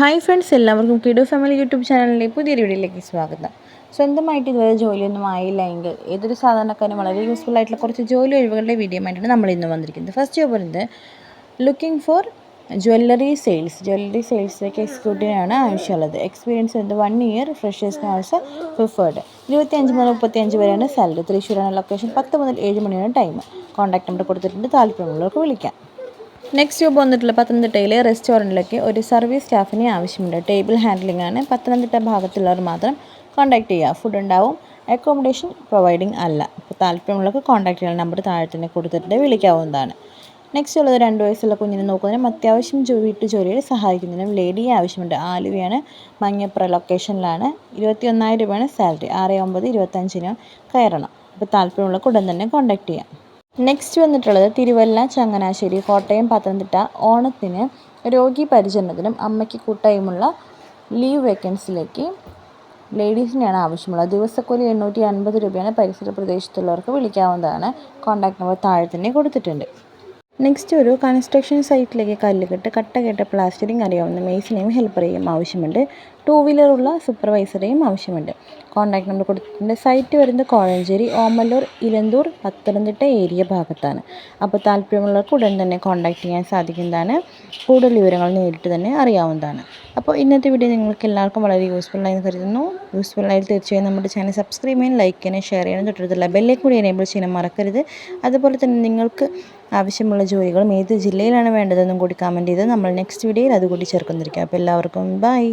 Hi friends എല്ലാവർക്കും കിഡോ family YouTube ചാനലിലെ പുതിയൊരു വീഡിയോയിലേക്ക് സ്വാഗതം. സ്വന്തമായിട്ട് ഇതുവരെ ജോലിയൊന്നും ആയില്ല എങ്കിൽ ഏതൊരു സാധാരണക്കാരും വളരെ യൂസ്ഫുൾ ആയിട്ടുള്ള കുറച്ച് ജോലി ഒഴിവുകളുടെ വീഡിയോ ആയിട്ടാണ് നമ്മൾ ഇന്ന് വന്നിരിക്കുന്നത് ഫസ്റ്റ് ജോബ് പറയുന്നത് looking for jewellery sales jewellery സെയിൽസിലേക്ക് എക്സിക്യൂട്ടീവിനാണ് ആവശ്യമുള്ളത്. എക്സ്പീരിയൻസ് ഉണ്ട് വൺ ഇയർ ഫ്രഷേഴ്സിന് ആൾസോ പ്രിഫേർഡ് ഇരുപത്തിയഞ്ച് മുതൽ മുപ്പത്തിയഞ്ച് വരെയാണ് സാലറി തൃശ്ശൂരാണ് ലൊക്കേഷൻ പത്ത് മുതൽ ഏഴ് മണിയാണ് ടൈം കോൺടാക്ട് നമ്പർ കൊടുത്തിട്ടുണ്ട്. താല്പര്യമുള്ളവർക്ക് വിളിക്കാം. നെക്സ്റ്റ് ജോബ് വന്നിട്ടുള്ള പത്തനംതിട്ടയിലെ റെസ്റ്റോറന്റിലേക്ക് ഒരു സർവീസ് സ്റ്റാഫിനെ ആവശ്യമുണ്ട്. ടേബിൾ ഹാൻഡ്ലിംഗ് ആണ്. പത്തനംതിട്ട ഭാഗത്തുള്ളവർ മാത്രം കോൺടാക്റ്റ് ചെയ്യുക. ഫുഡ് ഉണ്ടാവും. അക്കോമഡേഷൻ പ്രൊവൈഡിങ് അല്ല. അപ്പോൾ താല്പര്യമുള്ളവർക്ക് കോൺടാക്ട് ചെയ്യാൻ നമ്പർ താഴെ തന്നെ കൊടുത്തിട്ട് വിളിക്കാവുന്നതാണ്. നെക്സ്റ്റ് ഉള്ളത് രണ്ട് വയസ്സുള്ള കുഞ്ഞിനെ നോക്കുന്നതിനും അത്യാവശ്യം വീട്ടു ജോലിയിൽ സഹായിക്കുന്നതിനും ലേഡിയെ ആവശ്യമുണ്ട്. ആലുവയാണ്. മഞ്ഞപ്ര ലൊക്കേഷനിലാണ് ഇരുപത്തി ഒന്നായിരം രൂപയാണ് സാലറി ആറ് ഒമ്പത് ഇരുപത്തഞ്ചിന് കയറണം. അപ്പോൾ താല്പര്യമുള്ള ഉടൻ തന്നെ കോൺടാക്റ്റ് ചെയ്യാം. നെക്സ്റ്റ് വന്നിട്ടുള്ളത് തിരുവല്ല ചങ്ങനാശ്ശേരി കോട്ടയം പത്തനംതിട്ട ഓണത്തിന് രോഗി പരിചരണത്തിനും അമ്മയ്ക്ക് കൂട്ടായുമുള്ള ലീവ് വേക്കൻസിലേക്ക് ലേഡീസിനെയാണ് ആവശ്യമുള്ളത്. ദിവസക്കൂലി എണ്ണൂറ്റി അൻപത് രൂപയാണ് പരിസര പ്രദേശത്തുള്ളവർക്ക് വിളിക്കാവുന്നതാണ്. കോൺടാക്ട് നമ്പർ താഴെ തന്നെ കൊടുത്തിട്ടുണ്ട്. നെക്സ്റ്റ് ഒരു കൺസ്ട്രക്ഷൻ സൈറ്റിലേക്ക് കല്ലുകെട്ട് കട്ട കെട്ട പ്ലാസ്റ്ററിങ് അറിയാവുന്ന മെയ്സിനെയും ഹെൽപ്പറേയും ആവശ്യമുണ്ട്. ടൂ വീലറുള്ള സൂപ്പർവൈസറെയും ആവശ്യമുണ്ട്. കോൺടാക്ട് നമ്പർ കൊടുത്തിട്ടുണ്ട്. സൈറ്റ് വരുന്നത് കോഴഞ്ചേരി ഓമല്ലൂർ ഇലന്തൂർ പത്തനംതിട്ട ഏരിയ ഭാഗത്താണ്. അപ്പോൾ താല്പര്യമുള്ളവർക്ക് ഉടൻ തന്നെ കോൺടാക്ട് ചെയ്യാൻ സാധിക്കുന്നതാണ്. കൂടുതൽ വിവരങ്ങൾ നേരിട്ട് തന്നെ അറിയാവുന്നതാണ്. അപ്പോൾ ഇന്നത്തെ വീഡിയോ നിങ്ങൾക്ക് എല്ലാവർക്കും വളരെ യൂസ്ഫുൾ ആയി കരുതുന്നു. യൂസ്ഫുൾ ആയി തീർച്ചയായും നമ്മുടെ ചാനൽ സബ്സ്ക്രൈബ് ചെയ്യാൻ ലൈക്ക് ചെയ്യാനും ഷെയർ ചെയ്യാനും തൊട്ടടുത്തുള്ള ബെല്ലേക്ക് കൂടി എനേബിൾ ചെയ്യാൻ മറക്കരുത്. അതുപോലെ തന്നെ നിങ്ങൾക്ക് ആവശ്യമുള്ള ജോലികളും ഏത് ജില്ലയിലാണ് വേണ്ടതെന്നും കൂടി കമന്റ് ചെയ്ത് നമ്മൾ നെക്സ്റ്റ് വീഡിയോയിൽ അതുകൂടി ചേർക്കുന്നിരിക്കാം. അപ്പോൾ എല്ലാവർക്കും ബൈ